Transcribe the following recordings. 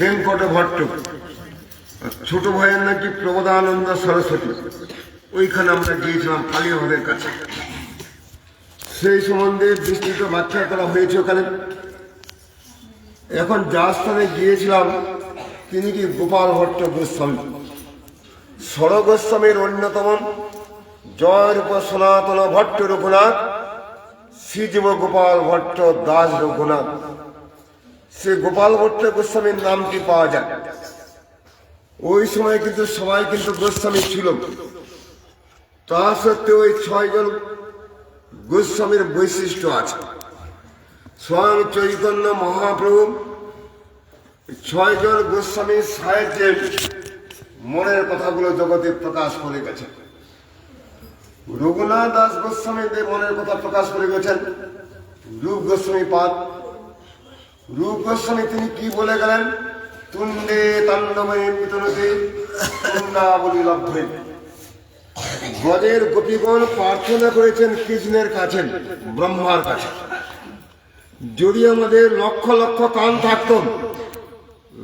বেঙ্কট ভট্ট ছোট ভাইয়ের নাকি প্রবোধানন্দ সরস্বতী? ওইখানে আমরা গিয়েছিলাম কালীবাবের কাছে। সেই সম্বন্ধে বিস্তৃত ব্যাখ্যা করা হয়েছে ওখানে। এখন যার স্থানে গিয়েছিলাম, তিনি কি গোপাল ভট্ট গোস্বামী সর গোস্বামীর অন্যতম জয়রূপ সনাতন ভট্ট রঘুনাথ শ্রীজীব গোপাল ভট্ট দাস রঘুনাথ। সে গোপাল ভট্ট গোস্বামীর নামটি পাওয়া যায়? ওই সময় কিন্তু সবাই কিন্তু গোস্বামী ছিল। তা সত্ত্বেও ওই ছয়জন গোস্বামীর বৈশিষ্ট্য আছে। স্বয়ং চৈতন্য মহাপ্রভু, ছয়জন গোস্বামীর সাহায্যে মনের কথাগুলো জগতে প্রকাশ করে গেছেন। রঘুনাথ দাস গোস্বামীদের মনের কথা প্রকাশ করে গেছেন। রূপ গোস্বামী পাদ রূপ গোস্বামী তিনি কি বলে গেলেন? তুন্দে তাণ্ডবে পিতনতে তুন্দাবলী লব্ধে। ব্রজের গোপীগণ প্রার্থনা করেছেন কৃষ্ণের কাছে, ব্রহ্মার কাছে। যদি আমাদের লক্ষ লক্ষ কান থাকত,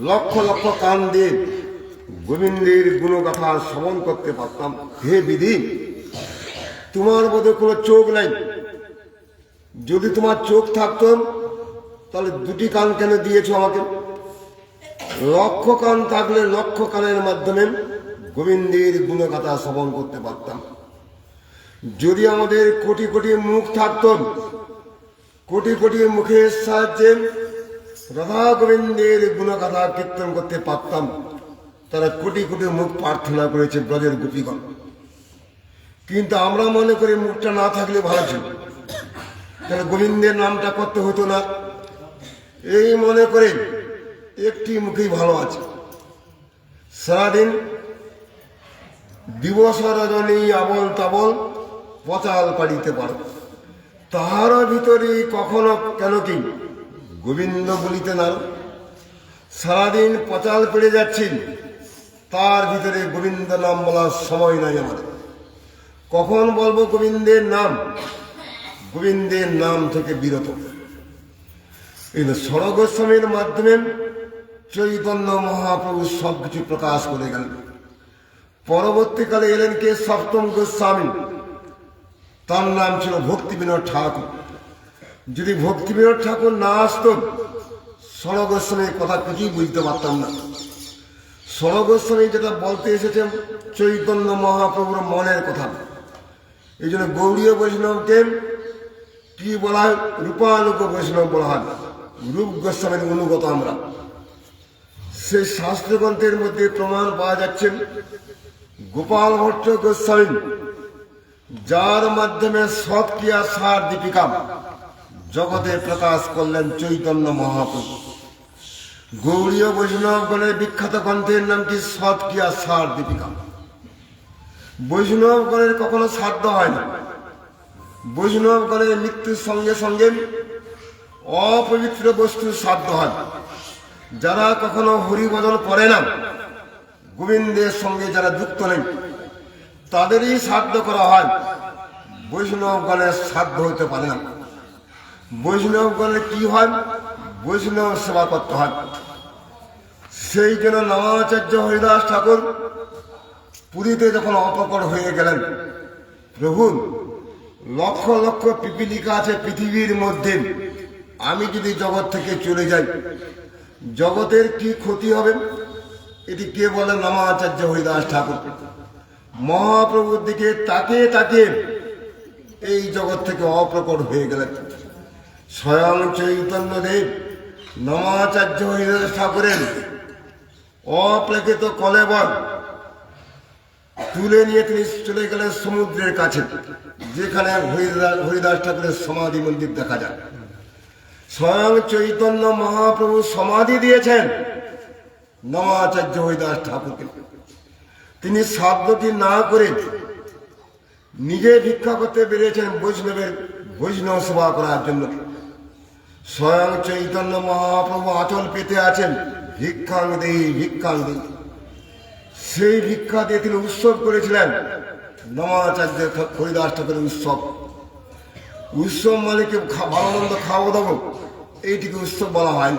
লক্ষ লক্ষ কান দিয়ে গোবিন্দের গুণগাথা শ্রবণ করতে পারতাম। হে বিধি, তোমার বোধে কোনো চোখ নাই। যদি তোমার চোখ থাকতো তাহলে দুটি কান কেন দিয়েছ আমাকে? লক্ষ কান থাকলে লক্ষ কানের মাধ্যমে গোবিন্দের গুণগাথা শ্রবণ করতে পারতাম। যদি আমাদের কোটি কোটি মুখ থাকত, কোটি কোটি মুখের সাহায্যে রাধা গোবিন্দের গুণগাথা কীর্তন করতে পারতাম তারা কোটি কোটি মুখ প্রার্থনা করেছে ব্রজের গোপীগণ। কিন্তু আমরা মনে করি মুখটা না থাকলে ভালো ছিল। তাহলে গোবিন্দের নামটা করতে হতো না। এই মনে করে একটি মুখেই ভালো আছে। সারাদিন দিবস রজনী আবল তাবল পচাল পাড়িতে পারো তাহার ভিতরে কখনো কেন কি গোবিন্দ বলিতে না সারাদিন পচাল পেড়ে যাচ্ছি তার ভিতরে গোবিন্দ নাম বলার সময় নাই আমার। কখন বলব গোবিন্দের নাম? গোবিন্দের নাম থেকে বিরত। এই সরগোস্বামীর মাধ্যমে চৈতন্য মহাপ্রভু সবকিছু প্রকাশ করে গেলেন। পরবর্তীকালে এলেন কে? সপ্তম গোস্বামী। তার নাম ছিল ভক্তি বিনোদ ঠাকুর। যদি ভক্তি বিনোদ ঠাকুর না আসতো সরগোস্বামীর কথা কিছুই বুঝতে পারতাম না। সরগোস্বামী যেটা বলতে এসেছেন, চৈতন্য মহাপ্রভুর মনের কথা। এই জন্য গৌরীয় বৈষ্ণবকে কি বলা হয়? রূপানুক বৈষ্ণব বলা হয়। রূপ গোস্বামীর অনুগত আমরা। সেই শাস্ত্রগ্রন্থের মধ্যে প্রমাণ পাওয়া যাচ্ছে, গোপাল ভট্ট গোস্বামী, যার মাধ্যমে সৎক্রিয়া সার দীপিকা জগতে প্রকাশ করলেন চৈতন্য মহাপ্রভু গৌরীয় বৈষ্ণবগণের বিখ্যাত গ্রন্থের নামটি সৎক্রিয়া সার দীপিকা। বৈষ্ণবগণের কখনো সাধ্য হয় না। বৈষ্ণবগণের মৃত্যুর সঙ্গে সঙ্গে অপবিত্র বস্তু সাধ্য হয়। যারা কখনো হরিবদন করে না, গোবিন্দের সঙ্গে যারা যুক্ত নেই, তাদেরই সাধ্য করা হয়। বৈষ্ণবগণের সাধ্য হতে পারে না। বৈষ্ণবগণের কি হয়? বৈষ্ণব সেবা করতে হয়। সেই জন্য নমাচার্য হরিদাস ঠাকুর পুরীতে যখন অপকর হয়ে গেলেন, প্রভু, লক্ষ লক্ষ পিপিলিকা আছে পৃথিবীর মধ্যে। আমি যদি জগৎ থেকে চলে যাই, জগতের কি ক্ষতি হবে? এটি কে বলেন? নমাচার্য হরিদাস ঠাকুর। মহাপ্রভুর দিকে তাকে তাকে এই জগৎ থেকে অপ্রকট হয়ে গেলেন। স্বয়ং চৈতন্য দেব নমাচার্য হরিদাস ঠাকুরের অপ্রেক্ষিত কলেবর তুলে নিয়ে তিনি চলে গেলেন সমুদ্রের কাছে, যেখানে হরিদাস হরিদাস ঠাকুরের সমাধি মন্দির দেখা যায়। স্বয়ং চৈতন্য মহাপ্রভু সমাধি দিয়েছেন। নমাচার্য হরিদাস ঠাকুরকে। তিনি সাধ্যটি না করে নিজে ভিক্ষা করতে বেরিয়েছেন বৈষ্ণবের বৈষ্ণব সেবা করার জন্য। স্বয়ং চৈতন্য মহাপ্রভু আচল পেতে আছেন ভিক্ষাং দেই ভিক্ষাং দেই সেই ভিক্ষা দিয়ে তিনি উৎসব করেছিলেন। নমাচার্য হরিদাস ঠাকুরের উৎসব। উৎসব মানে কি? খা- ভালো মন্দ খাওয়া দাবো এইটিকে উৎসব বলা হয়।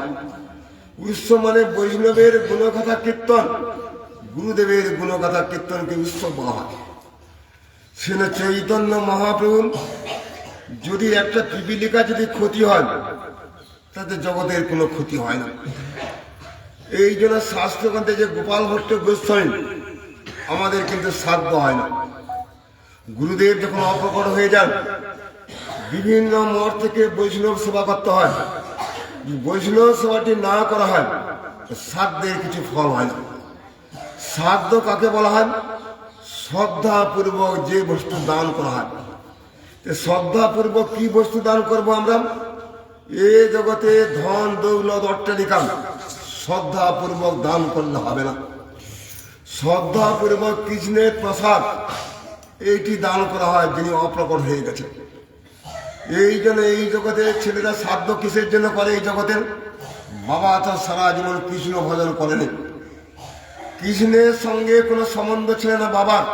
উৎসব মানে বৈষ্ণবের গুণকথা কীর্তন। গুরুদেবের গুণকথা কীর্তনকে উৎসব বলা হয়। সেখানে চৈতন্য মহাপ্রভু, যদি একটা পিপিলিকা যদি ক্ষতি হয়, তাতে জগতের কোনো ক্ষতি হয় না। এই জন্য শাস্ত্রগ্রন্থে যে গোপাল ভট্ট গোস্বামী, আমাদের কিন্তু সাধ্য হয় না। গুরুদেব যখন অপ্রকট হয়ে যান বিভিন্ন মঠ থেকে বৈষ্ণব সেবা করতে হয়। বৈষ্ণব সেবাটি না করা হয় সাধ্যের কিছু ফল হয়। না সাধ্য কাকে বলা হয়? শ্রদ্ধাপূর্বক যে বস্তু দান করা হয়। শ্রদ্ধাপূর্বক কি বস্তু দান করব আমরা? এ জগতে ধন, দৌলত অট্টালিকা শ্রদ্ধাপূর্বক দান করলে হবে না। শ্রদ্ধাপূর্বক কৃষ্ণের প্রসাদ, এইটি দান করা হয় যিনি অপ্রকট হয়ে গেছেন। এই জন্য এই জগতে ছেলেরা শ্রাদ্ধ কিসের জন্য করে এই জগতের? বাবা তো সারা জীবন কৃষ্ণ ভজন করেনি। কৃষ্ণের সঙ্গে কোনো সম্বন্ধ ছিল না বাবার।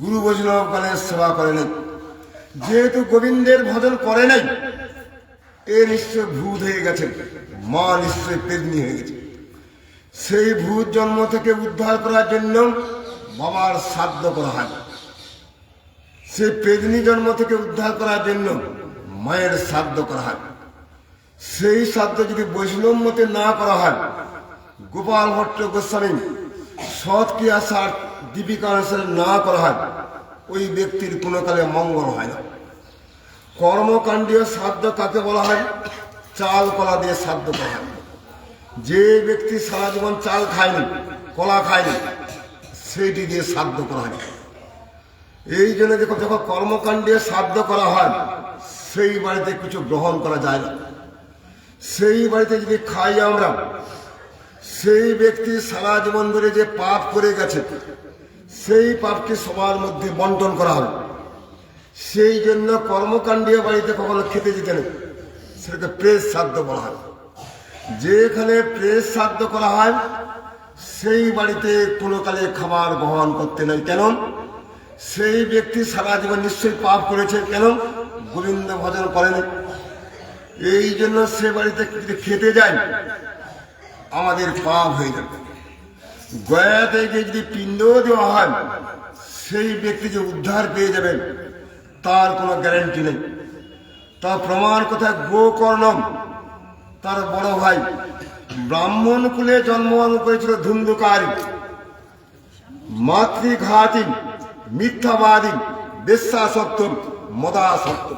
গুরু বৈষ্ণব কালের সেবা করেনি। যেহেতু গোবিন্দের ভজন করে নাই, এ নিশ্চয় ভূত হয়ে গেছে। মা নিশ্চয় পেদনি হয়ে গেছে। সেই ভূত জন্ম থেকে উদ্ধার করার জন্য বাবার শ্রাদ্ধ করা হয়। সে পেদনি জন্ম থেকে উদ্ধার করার জন্য মায়ের শ্রাদ্ধ করা হয়। সেই শ্রাদ্ধ যদি বৈষ্ণব মতে না করা হয়, গোপাল ভট্ট গোস্বামী সৎ ক্রিয়া সার দীপিকা অনুসারে না করা হয়, ওই ব্যক্তির কোনো কালে মঙ্গল হয় না। কর্মকাণ্ডীয় শ্রাদ্ধ কাকে বলা হয়? চাল কলা দিয়ে শ্রাদ্ধ করা হয়। যে ব্যক্তি সারা জীবন চাল খায়নি, কলা খায়নি, সেইটি দিয়ে শ্রাদ্ধ করা হয়। এই জন্য যখন কর্মকাণ্ডে সাধ্য করা হয়, সেই বাড়িতে কিছু গ্রহণ করা যায় না। সেই বাড়িতে যদি খাই আমরা, সেই ব্যক্তি সারা জীবন ধরে যে পাপ করে গেছে, সেই পাপকে সবার মধ্যে বন্টন করা হবে। সেই জন্য কর্মকাণ্ডীয় বাড়িতে কখনো খেতে যেতে নেই। সেটাকে প্রেস সাধ্য বলা হয়। যেখানে প্রেস সাধ্য করা হয়, সেই বাড়িতে কোনো কালে খাবার গ্রহণ করতে নেই। কেন? সেই ব্যক্তি সারা জীবন নিশ্চয়ই পাপ করেছে, কেন? গোবিন্দ ভজন করেন। এই জন্য সে বাড়িতে খেতে যায়, আমাদের পাপ হয়ে যাবে। গয়াতে গিয়ে যদি পিণ্ড দেওয়া হয়, সেই ব্যক্তি যে উদ্ধার পেয়ে যাবেন তার কোনো গ্যারেন্টি নেই। তার প্রমাণ কথা গোকর্ণম, তার বড় ভাই। ব্রাহ্মণ কুলে জন্মগ্রহণ করেছিল ধুন্ধুকারী মাতৃঘাতী মিথ্যাবাদী বিশ্বাসক্ত মদাসক্ত।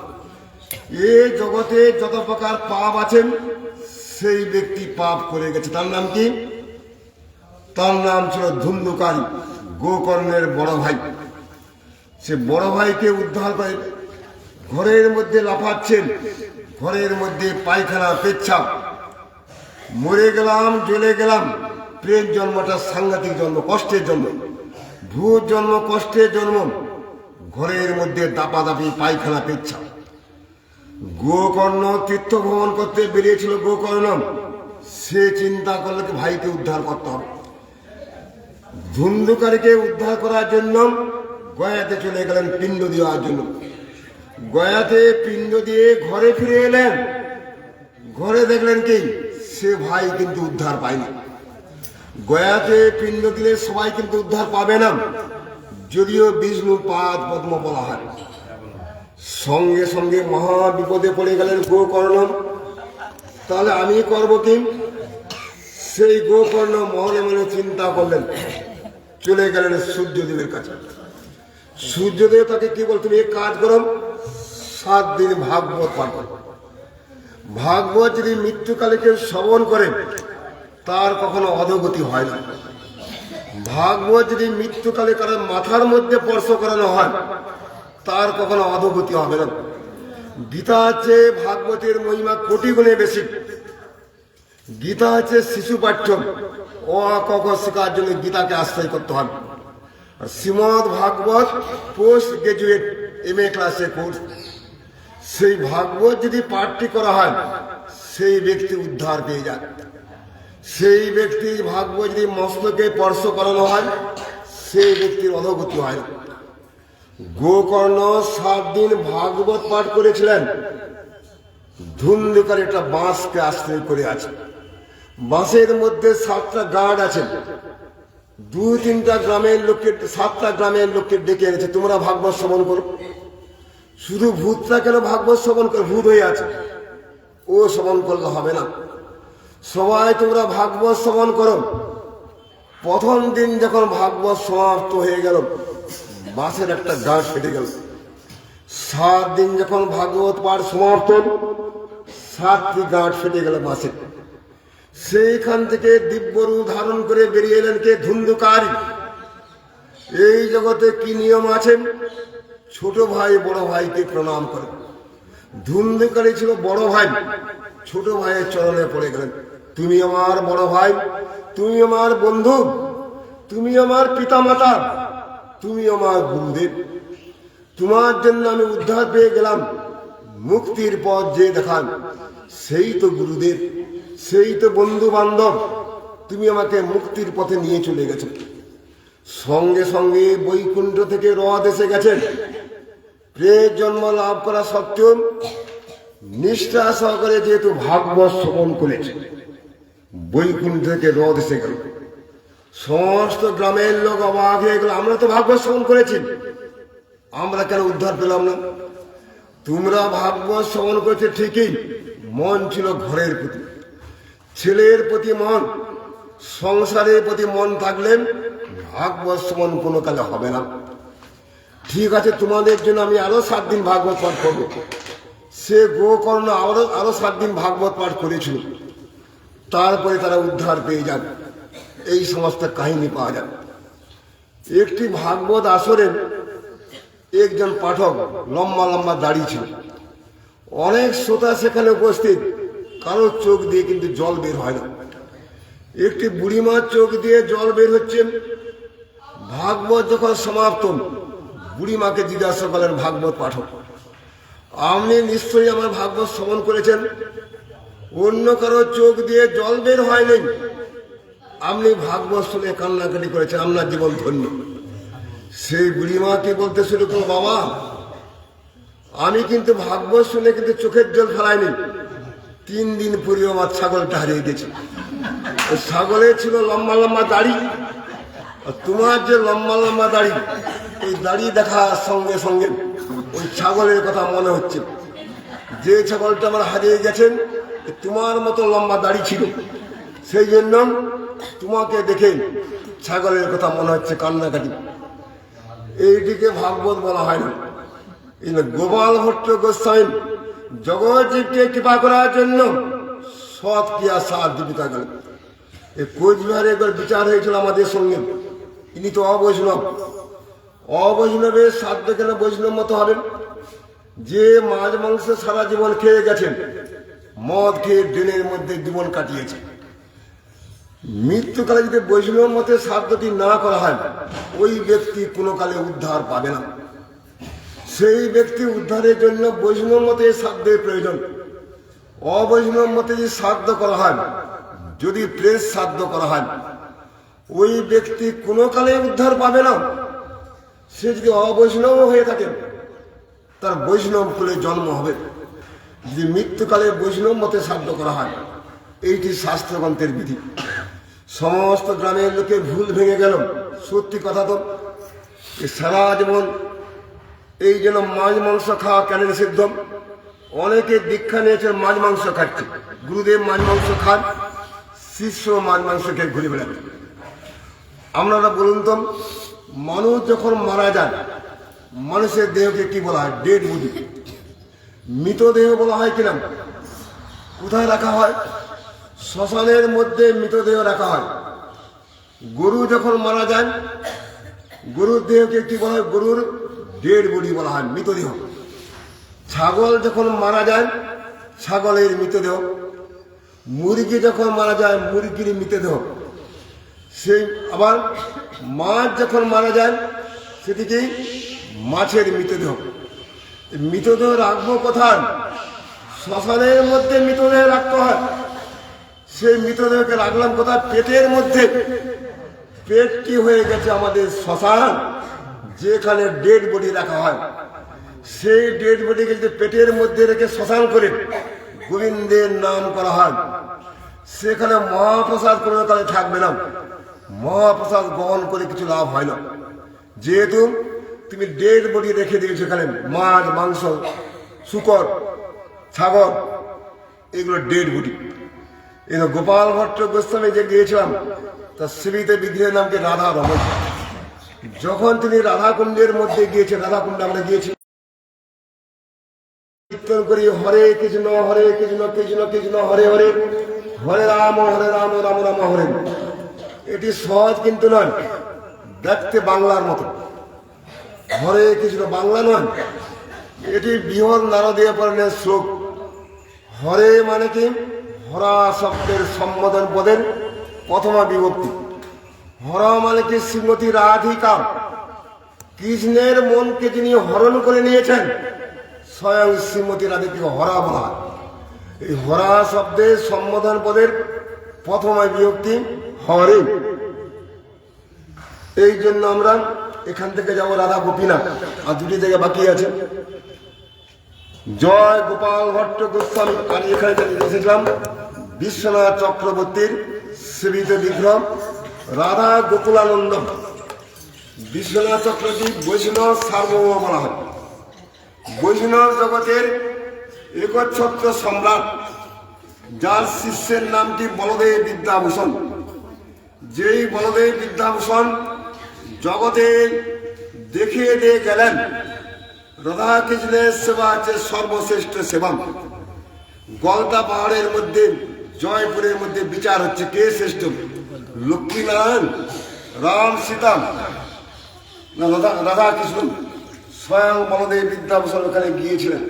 এ জগতে যত প্রকার পাপ আছেন, সেই ব্যক্তি পাপ করে গেছে। তার নাম কি? তার নাম ছিল ধুন্ধুকারী গোকর্ণের বড় ভাই। সে বড় ভাইকে উদ্ধার করে, ঘরের মধ্যে লাফাচ্ছেন, ঘরের মধ্যে পায়খানা, পেচ্ছাপ। মরে গেলাম, জ্বলে গেলাম, প্রেম জন্মটা সাংঘাতিক জন্ম, কষ্টের জন্ম। ভূত জন্ম, কষ্টের জন্ম, ঘরের মধ্যে দাপাদাপি, পায়খানা পেচ্ছাপ গোকর্ণ তীর্থ ভ্রমণ করতে বেরিয়েছিল গোকর্ণ। সে চিন্তা করলে ভাইকে উদ্ধার করতে হবে। ধুন্ধুকারীকে উদ্ধার করার জন্য গয়াতে চলে গেলেন পিণ্ড দেওয়ার জন্য। গয়াতে পিণ্ড দিয়ে ঘরে ফিরে এলেন। ঘরে দেখলেন কি, সে ভাই কিন্তু উদ্ধার পায়নি। গয়াতে পিণ্ড দিলে সবাই কিন্তু উদ্ধার পাবে না। যদিও বিষ্ণু পাদ পদ্ম বলা হয় সঙ্গে সঙ্গে মহা বিপদে পড়ে গেলেন গোকর্ণ। তাহলে আমি করব কি? সেই গোকর্ণ মনে মনে চিন্তা করলেন। চলে গেলেন সূর্যদেবের কাছে। সূর্যদেব তাকে কি বল তুমি কাজ করো, সাত দিন ভাগবত পাঠ করো। ভাগবত যদি মৃত্যুকালে কেউ শ্রবণ করে তার কখনো অধগতি হয় না। ভাগবত যদি মৃত্যুকালে কারও মাথার মধ্যে স্পর্শ করানো হয়, তার কখনো অধগতি হবে না। গীতা হচ্ছে ভাগবতের মহিমা কোটি গুণে বেশি। গীতা আছে শিশু পাঠ্য ও আ ক খ শেখার জন্য গীতাকে আশ্রয় করতে হবে। Srimad Bhagavat post graduate M A ক্লাসে কোর্স। সেই ভাগবত যদি পাঠটি করা হয়, সেই ব্যক্তি উদ্ধার পেয়ে যায়। সেই ব্যক্তি ভাগবত যদি মস্তকে স্পর্শ করানো হয়, সেই ব্যক্তির অধগতি হয়। গোকর্ণ সাত দিন ভাগবত পাঠ করেছিলেন। ধুন্ধুকার একটা বাঁশকে আশ্রয় করে আছে। বাঁশের মধ্যে সাতটা গার্ড আছে। দুই তিনটা গ্রামের লোককে, সাতটা গ্রামের লোককে ডেকে এনেছে। তোমরা ভাগবত শ্রবণ করো। শুধু ভূতটা কেন ভাগবত শ্রবণ করে? ভূত হয়ে আছে। ও শ্রবণ করলে হবে না। সবাই তোমরা ভাগবত শ্রবণ করো। প্রথম দিন যখন ভাগবত সমাপ্ত হয়ে গেল, বাসের একটা গাছ ফেটে গেল। সাত দিন যখন ভাগবত পাঠ সমাপ্ত, সাতটি গাঁট ফেটে গেল বাসের সেইখান থেকে দিব্যরু ধারণ করে বেরিয়ে এলেন কে? ধুন্ধুকারী। এই জগতে কি নিয়ম আছে? ছোট ভাই, বড় ভাইকে প্রণাম করে। ধুন্ধুকারী ছিল বড় ভাই। ছোট ভাইয়ের চরণে পড়ে গেলেন। তুমি আমার বড় ভাই, তুমি আমার বন্ধু, তুমি আমার পিতামাতা, তুমি আমার গুরুদেব। তোমার জন্য আমি উদ্ধার পেয়ে গেলাম, মুক্তির পথ যে দেখান, সেই তো গুরুদেব, সেই তো বন্ধু বান্ধব তুমি আমাকে মুক্তির পথে নিয়ে চলে গেছো। সঙ্গে সঙ্গে বৈকুণ্ঠ থেকে রদ এসে গেছেন প্রের জন্ম লাভ করা সত্ত্বেও নিষ্ঠা সহকারে যেহেতু ভাগবত শ্রবণ করেছে, বৈকুণ্ঠ থেকে রথ এসে গেল। সমস্ত গ্রামের লোক অবাক হয়ে গেল, আমরা তো ভাগবত শ্রবণ করেছি। আমরা কেন উদ্ধার পেলাম না? তোমরা ভাগবত শ্রবণ করেছে ঠিকই, মন ছিল ঘরের প্রতি। ছেলের প্রতি মন, সংসারের প্রতি মন থাকলে ভাগবত শ্রবণ কোনো কালে হবে না। ঠিক আছে, তোমাদের জন্য আমি আরও সাত দিন ভাগবত পাঠ করব। সে গোকর্ণ আরও আরও সাত দিন ভাগবত পাঠ করেছিল। তারপরে তারা উদ্ধার পেয়ে যান। এই সমস্ত কাহিনী পাওয়া যায় একটি ভাগবত আসরে একজন পাঠক লম্বা লম্বা দাড়ি ছিল। অনেক শ্রোতা সেখানে উপস্থিত। কারও চোখ দিয়ে কিন্তু জল বের হয় না। একটি বুড়িমার চোখ দিয়ে জল বের হচ্ছে। ভাগবত যখন সমাপ্ত, বুড়িমাকে জিজ্ঞাসা করলেন ভাগবত পাঠক আপনি নিশ্চয়ই আমার ভাগবত শ্রবণ করেছেন। অন্য কারও চোখ দিয়ে জল বের হয়নি। আপনি ভাগবত শুনে কান্নাকাটি করেছেন, আপনার জীবন ধন্য। সেই বুড়িমাকে বলতে শুরু করো, বাবা, আমি কিন্তু ভাগবত শুনে কিন্তু চোখের জল ফেলাইনি। তিন দিন পরে আমার ছাগলটা হারিয়ে গেছে। ওই ছাগলের ছিল লম্বা লম্বা দাড়ি। আর তোমার যে লম্বা লম্বা দাড়ি, এই দাড়ি দেখার সঙ্গে সঙ্গে ওই ছাগলের কথা মনে হচ্ছে। যে ছাগলটা আমার হারিয়ে গেছেন তোমার মতো লম্বা দাড়ি ছিল। সেই জন্য তোমাকে দেখে ছাগলের কথা মনে হচ্ছে কান্নাকাটি। এইটিকে ভাগবত বলা হয় না। এই গোপাল ভট্ট গোস্বামী জগৎজীবকে কৃপা করার জন্য সৎ ক্রিয়া সাত জীবিকা গেল এই কোচবিহারে একবার বিচার হয়েছিল আমাদের সঙ্গে। ইনি তো অবৈষ্ণব। অবৈষ্ণবের সাধ্য কেন বৈষ্ণব মতো হবেন যে মাছ, মাংস সারা জীবন খেয়ে গেছেন, মদ খেয়ে ড্রেনের মধ্যে জীবন কাটিয়েছেন। মৃত্যুকালে যদি বৈষ্ণব মতে সাধ্যটি না করা হয়, ওই ব্যক্তি কোনো কালে উদ্ধার পাবে না। সেই ব্যক্তি উদ্ধারের জন্য বৈষ্ণব মতে সাধ্যের প্রয়োজন। অবৈষ্ণব মতে যদি সাধ্য করা হয়, যদি প্রেস সাধ্য করা হয়, ওই ব্যক্তি কোনো কালে উদ্ধার পাবে না। সে যদি অবৈষ্ণব হয়ে থাকে তার বৈষ্ণব কুলে জন্ম হবে। যদি মৃত্যুকালে বৈষ্ণব মতে সাধ্য করা হয়, এইটি শাস্ত্রগ্রন্থের বিধি। সমস্ত গ্রামের লোকে ভুল ভেঙে গেল। সত্যি কথা তো সারা জীবন এই জন্য মাছ মাংস খাওয়া কেন নিষিদ্ধ অনেকে দীক্ষা নিয়েছে মাছ মাংস খাচ্ছে। গুরুদেব মাছ মাংস খান, শিষ্য মাছ মাংস খেয়ে ঘুরে বেড়াবে। আপনারা বলুন তো মানুষ যখন মারা যায়, মানুষের দেহকে কি বলা হয়? ডেড বডি মৃতদেহ বলা হয় কিনা কোথায় রাখা হয়? শ্মশানের মধ্যে মৃতদেহ রাখা হয়। গরু যখন মারা যায়, গরুর দেহকে কি বলা হয়? গরুর ডেড বডি বলা হয় মৃতদেহ ছাগল যখন মারা যায়, ছাগলের মৃতদেহ। মুরগি যখন মারা যায়, মুরগির মৃতদেহ। সেই আবার মাছ যখন মারা যায় সেটিকে মাছের মৃতদেহ। মৃতদেহ রাখব কোথায়? শ্মশানের মধ্যে মৃতদেহ রাখতে হয়। সেই মৃতদেহকে রাখলাম কোথায়? পেটের মধ্যে। পেটটি হয়ে গেছে আমাদের শ্মশান? যেখানে ডেড বডি রাখা হয়। সেই ডেড বডিকে যদি পেটের মধ্যে রেখে শ্মশান করে গোবিন্দের নাম করা হয়, সেখানে মহাপ্রসাদ কোনো কালে থাকবে না। মহাপ্রসাদ গ্রহণ করে কিছু লাভ হয় না যেহেতু তুমি ডেড বডি রেখে দিয়েছ এখানে মাছ, মাংস, শুকর, ছাগল, এগুলো ডেড বডি এই গোপাল ভট্ট গোস্বামী যে গিয়েছিলাম তার শিবিতে বিগ্রহের নামকে রাধা রমন যখন তিনি রাধাকুণ্ডের মধ্যে গিয়েছেন রাধাকুণ্ডে আমরা গিয়েছি। কীর্তন করি, হরে কৃষ্ণ হরে কৃষ্ণ কৃষ্ণ কৃষ্ণ, হরে হরে। হরে রাম হরে রাম রাম রাম, হরে। এটি সহজ কিন্তু নয়। দেখতে বাংলার মতো। হরে কিছুটা বাংলা নয়। এটি বৃহৎ নারদীয় পরণের শ্লোক। হরে মানে কি? হরা শব্দের সম্বোধন পদের প্রথমা বিভক্তি। হরা মানে কি? শ্রীমতী রাধিকা। কৃষ্ণের মনকে যিনি হরণ করে নিয়েছেন, স্বয়ং শ্রীমতী রাধিকে হরা বলা এই হরা শব্দের সম্বোধন পদের প্রথমা বিভক্তি হরে এই জন্য আমরা এখান থেকে যাব রাধা গোপীনাথ। আর দুটি জায়গা বাকি আছে। জয় গোপাল ভট্ট গোস্বামী। আমি এখানে এসেছিলাম, বিশ্বনাথ চক্রবর্তীর সেবিত বিগ্রহ, রাধা গোকুলানন্দ। বিশ্বনাথ চক্রবর্তী বৈষ্ণব সার্বভৌম বলা হয়। বৈষ্ণব জগতের একচ্ছত্র সম্রাট, যার শিষ্যের নামটি বলদেব বিদ্যাভূষণ। যেই বলদেব বিদ্যাভূষণ জগতে দেখিয়ে দিয়ে গেলেন রাধা কৃষ্ণের সেবা হচ্ছে সর্বশ্রেষ্ঠ সেবা গলদা পাহাড়ের মধ্যে, জয়পুরের মধ্যে বিচার হচ্ছে কে শ্রেষ্ঠ? লক্ষ্মীনারায়ণ, রাম সীতা না স্বয়ং বলদেব বিদ্যাভূষণ ওখানে গিয়েছিলেন।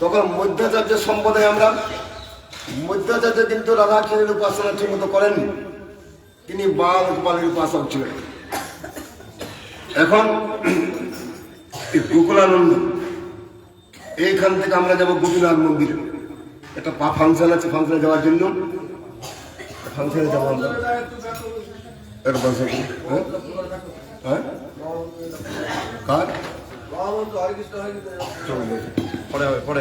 তখন মধ্যাচার্য সম্পদে আমরা, মধ্যাচার্য কিন্তু রাধা কৃষ্ণের উপাসনা ঠিক মতো করেননি। তিনি বাল গোপালের উপাসক ছিলেন। এখন গোকুলানন্দ এইখান থেকে আমরা যাব গোপীনাথ মন্দিরে। একটা পা ফাংশন আছে ফাংশনে যাওয়ার জন্য। ফাংশনে যাব আমরা। একটা ফাংশন হ্যাঁ? হ্যাঁ? কার? পরে হবে পরে